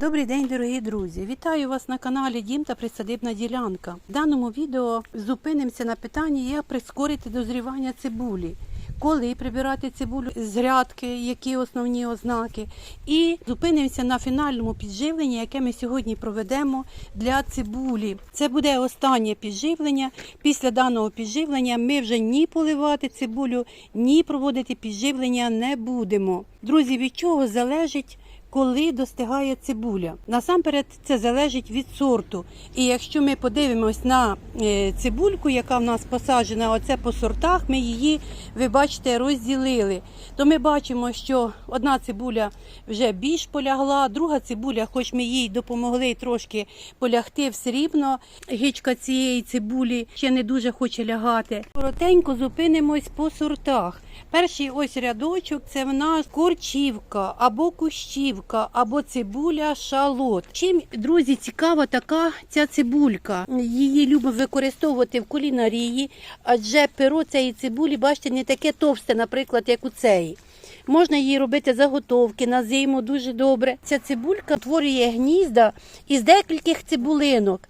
Добрий день, дорогі друзі! Вітаю вас на каналі Дім та Присадибна ділянка. В даному відео зупинимося на питанні, як прискорити дозрівання цибулі, коли прибирати цибулю з грядки, які основні ознаки, і зупинимося на фінальному підживленні, яке ми сьогодні проведемо для цибулі. Це буде останнє підживлення. Після даного підживлення ми вже ні поливати цибулю, ні проводити підживлення не будемо. Друзі, від чого залежить? Коли достигає цибуля. Насамперед це залежить від сорту. І якщо ми подивимось на е, цибульку, яка в нас посаджена, оце по сортах, ми її, ви бачите, розділили. То ми бачимо, що одна цибуля вже більш полягла, друга цибуля, хоч ми їй допомогли трошки полягти все рівно, гічка цієї цибулі ще не дуже хоче лягати. Коротенько зупинимось по сортах. Перший ось рядочок це в нас корчівка або кущівка, або цибуля шалот. Чим, друзі, цікава така ця цибулька. Її любимо використовувати в кулінарії, адже перо цієї цибулі, бачите, не таке товсте, наприклад, як у цієї. Можна її робити заготовки на зиму дуже добре. Ця цибулька творює гнізда із декількох цибулинок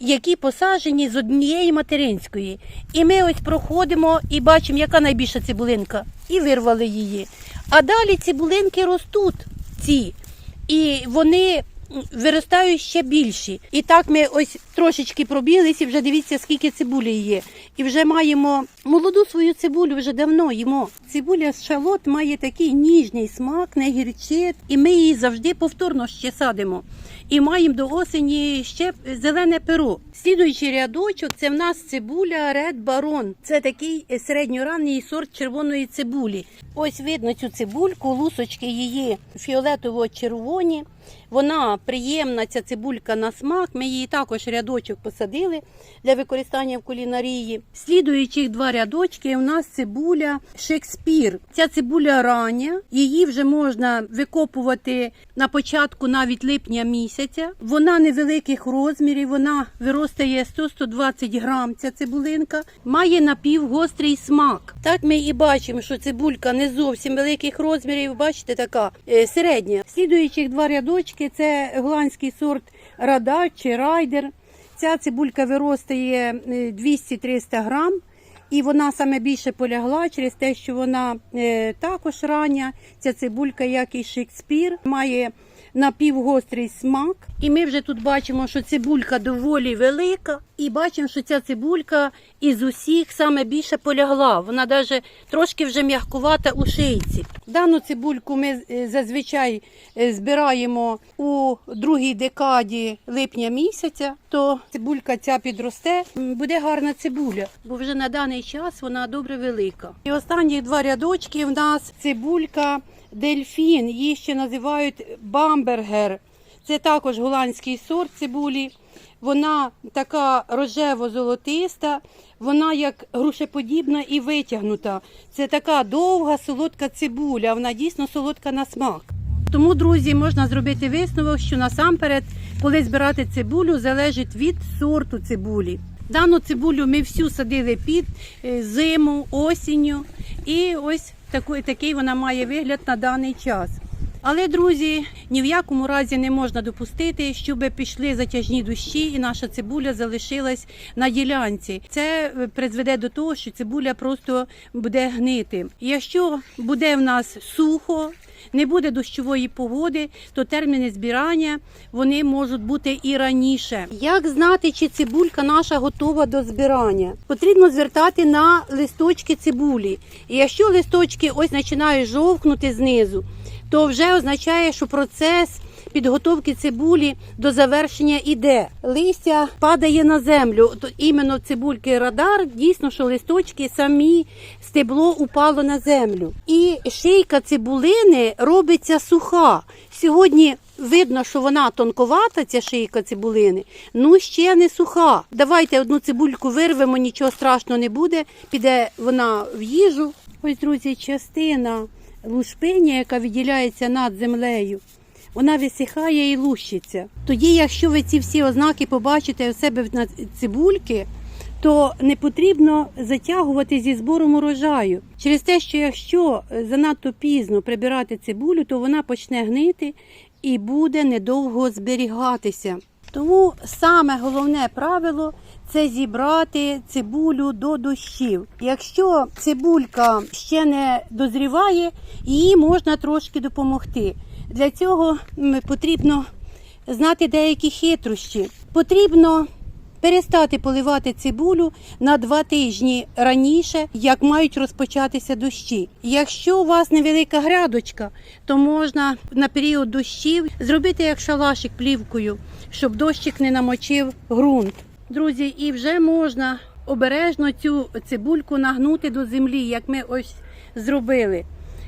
які посаджені з однієї материнської. І ми ось проходимо і бачимо, яка найбільша цибулинка, і вирвали її. А далі цибулинки ростуть ці, і вони виростають ще більші. І так ми ось трошечки пробіглись, і вже дивіться, скільки цибулі є. І вже маємо молоду свою цибулю, вже давно їмо. Цибуля з шалот має такий ніжний смак, не гірчить, і ми її завжди повторно ще садимо. І маємо до осені ще зелене перо. Слідуючий рядочок це в нас цибуля Red Baron. Це такий середньоранній сорт червоної цибулі. Ось видно цю цибульку, лусочки її фіолетово-червоні. Вона приємна, ця цибулька на смак. Ми її також рядочок посадили для використання в кулінарії. Слідуючих два рядочки у нас цибуля Шекспір. Ця цибуля рання, її вже можна викопувати на початку навіть липня місяця. Вона невеликих розмірів, вона виростає 100-120 грам. Ця цибулинка, має напівгострий смак. Так ми і бачимо, що цибулька не зовсім великих розмірів. Бачите, така е, середня. Слідуючих два рядочки це голландський сорт Рада чи Райдер. Ця цибулька виростає 200-300 грам. І вона саме більше полягла через те, що вона е, також рання. Ця цибулька, як і Шекспір, має напівгострий смак. І ми вже тут бачимо, що цибулька доволі велика. І бачимо, що ця цибулька із усіх саме більше полягла. Вона навіть трошки вже м'якувата у шийці. Дану цибульку ми е, зазвичай е, збираємо у другій декаді липня місяця, то цибулька ця підросте, буде гарна цибуля, бо вже на даний час вона добре велика. І останні два рядочки в нас цибулька дельфін, її ще називають бамбергер. Це також голландський сорт цибулі. Вона така рожево-золотиста, вона як грушеподібна і витягнута. Це така довга солодка цибуля, вона дійсно солодка на смак. Тому, друзі, можна зробити висновок, що насамперед, коли збирати цибулю, залежить від сорту цибулі. Дану цибулю ми всю садили під е, зиму, осінню, і ось такий, такий вона має вигляд на даний час. Але, друзі, ні в якому разі не можна допустити, щоб пішли затяжні дощі, і наша цибуля залишилась на ділянці. Це е, призведе до того, що цибуля просто буде гнити. Якщо буде в нас сухо, не буде дощової погоди, то терміни збирання вони можуть бути і раніше. Як знати, чи цибулька наша готова до збирання? Потрібно звертати на листочки цибулі. І якщо листочки ось починають жовкнути знизу, то вже означає, що процес підготовки цибулі до завершення іде. Листя падає на землю. То іменно цибульки радар дійсно, що листочки самі стебло упало на землю. І шийка цибулини робиться суха. Сьогодні видно, що вона тонковата, ця шийка цибулини, ну ще не суха. Давайте одну цибульку вирвемо, нічого страшного не буде. Піде вона в їжу. Ось, друзі, частина лушпиня, яка відділяється над землею, вона висихає і лущиться. Тоді, якщо ви ці всі ознаки побачите у себе на цибульки, то не потрібно затягувати зі збором урожаю. Через те, що якщо занадто пізно прибирати цибулю, то вона почне гнити і буде недовго зберігатися. Тому саме головне правило це зібрати цибулю до дощів. Якщо цибулька ще не дозріває, її можна трошки допомогти. Для цього потрібно знати деякі хитрощі. Потрібно перестати поливати цибулю на два тижні раніше, як мають розпочатися дощі. Якщо у вас невелика грядочка, то можна на період дощів зробити як шалашик плівкою, щоб дощик не намочив ґрунт. Друзі, і вже можна обережно цю цибульку нагнути до землі, як ми ось зробили.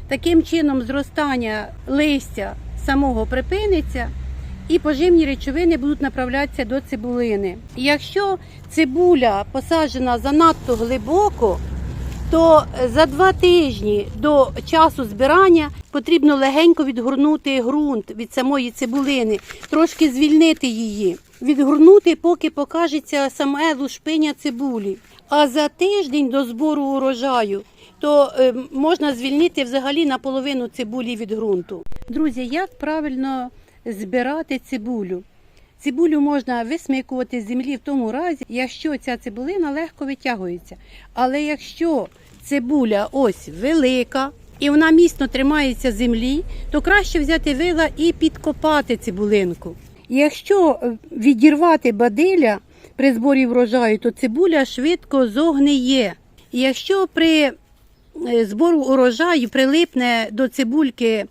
Таким чином, зростання листя самого припиниться, і поживні речовини будуть направлятися до цибулини. Якщо цибуля посаджена занадто глибоко, то за два тижні до часу збирання потрібно легенько відгорнути ґрунт від самої цибулини, трошки звільнити її, відгорнути, поки покажеться саме лушпиня цибулі. А за тиждень до збору урожаю то е, можна звільнити взагалі наполовину цибулі від ґрунту. Друзі, як правильно збирати цибулю? Цибулю можна висмикувати з землі в тому разі, якщо ця цибулина легко витягується. Але якщо цибуля ось велика і вона міцно тримається землі, то краще взяти вила і підкопати цибулинку. Якщо е, відірвати бадиля при зборі врожаю, то цибуля швидко зогниє. Якщо при збору урожаю прилипне до цибульки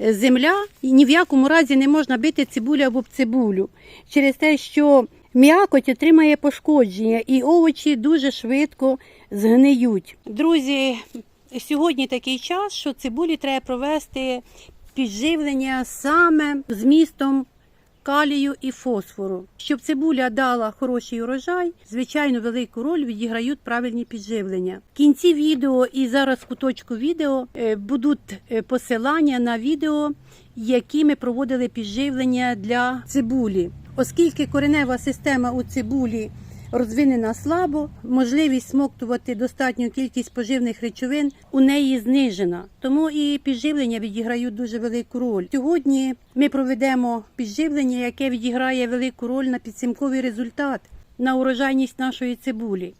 е, земля, і ні в якому разі не можна бити цибулю або цибулю через те, що м'якоть отримає пошкодження і овочі дуже швидко згниють. Друзі, сьогодні такий час, що цибулі треба провести підживлення саме з містом калію і фосфору. Щоб цибуля дала хороший урожай, звичайно, велику роль відіграють правильні підживлення. В кінці відео і зараз в куточку відео е, будуть е, посилання на відео, які ми проводили підживлення для цибулі. Оскільки коренева система у цибулі розвинена слабо, можливість смоктувати достатню кількість поживних речовин у неї знижена. Тому і підживлення відіграють дуже велику роль. Сьогодні ми проведемо підживлення, яке відіграє велику роль на підсімковий результат, на урожайність нашої цибулі.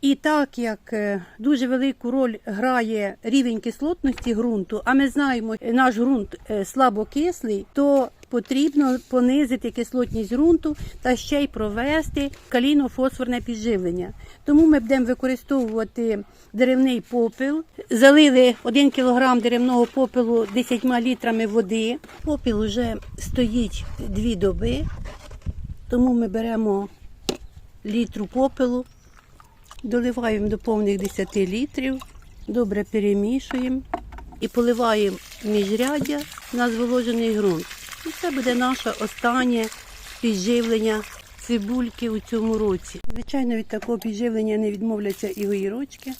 І так як е, дуже велику роль грає рівень кислотності ґрунту, а ми знаємо, наш ґрунт е, слабокислий, то потрібно понизити кислотність ґрунту та ще й провести калійно-фосфорне підживлення. Тому ми будемо використовувати деревний попел. Залили 1 кг деревного попелу 10 літрами води. Попіл вже стоїть 2 доби, тому ми беремо літру попелу. Доливаємо до повних 10 літрів, добре перемішуємо і поливаємо міжряддя на зволожений ґрунт. І це буде наше останнє підживлення цибульки у цьому році. Звичайно, від такого підживлення не відмовляться і огірочки,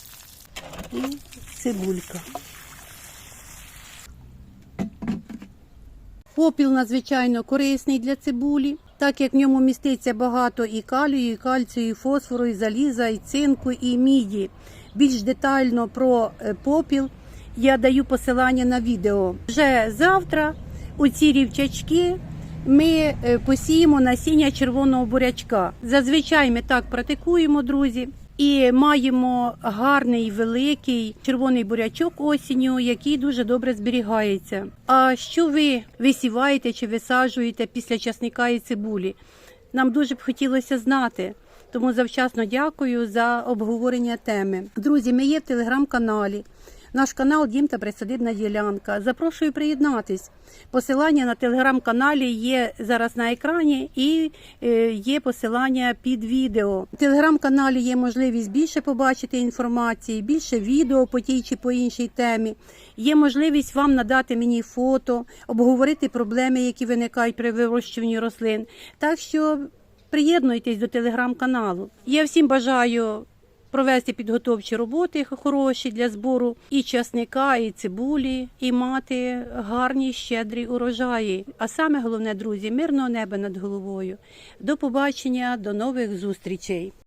і цибулька. Попіл надзвичайно корисний для цибулі, так як в ньому міститься багато і калію, і кальцію, і фосфору, і заліза, і цинку, і міді. Більш детально про е, попіл я даю посилання на відео. Вже завтра у ці рівчачки ми е, посіємо насіння червоного бурячка. Зазвичай ми так практикуємо, друзі. І маємо гарний великий червоний бурячок осінню, який дуже добре зберігається. А що ви висіваєте чи висаджуєте після часника і цибулі? Нам дуже б хотілося знати. Тому завчасно дякую за обговорення теми. Друзі, ми є в телеграм-каналі. Наш канал Дім та Присадибна ділянка. Запрошую приєднатись. Посилання на телеграм-каналі є зараз на екрані і е, є посилання під відео. В телеграм-каналі є можливість більше побачити інформації, більше відео по тій чи по іншій темі. Є можливість вам надати мені фото, обговорити проблеми, які виникають при вирощуванні рослин. Так що приєднуйтесь до телеграм-каналу. Я всім бажаю провести підготовчі роботи хороші для збору і часника, і цибулі, і мати гарні щедрі урожаї. А саме головне, друзі, мирного неба над головою. До побачення, до нових зустрічей.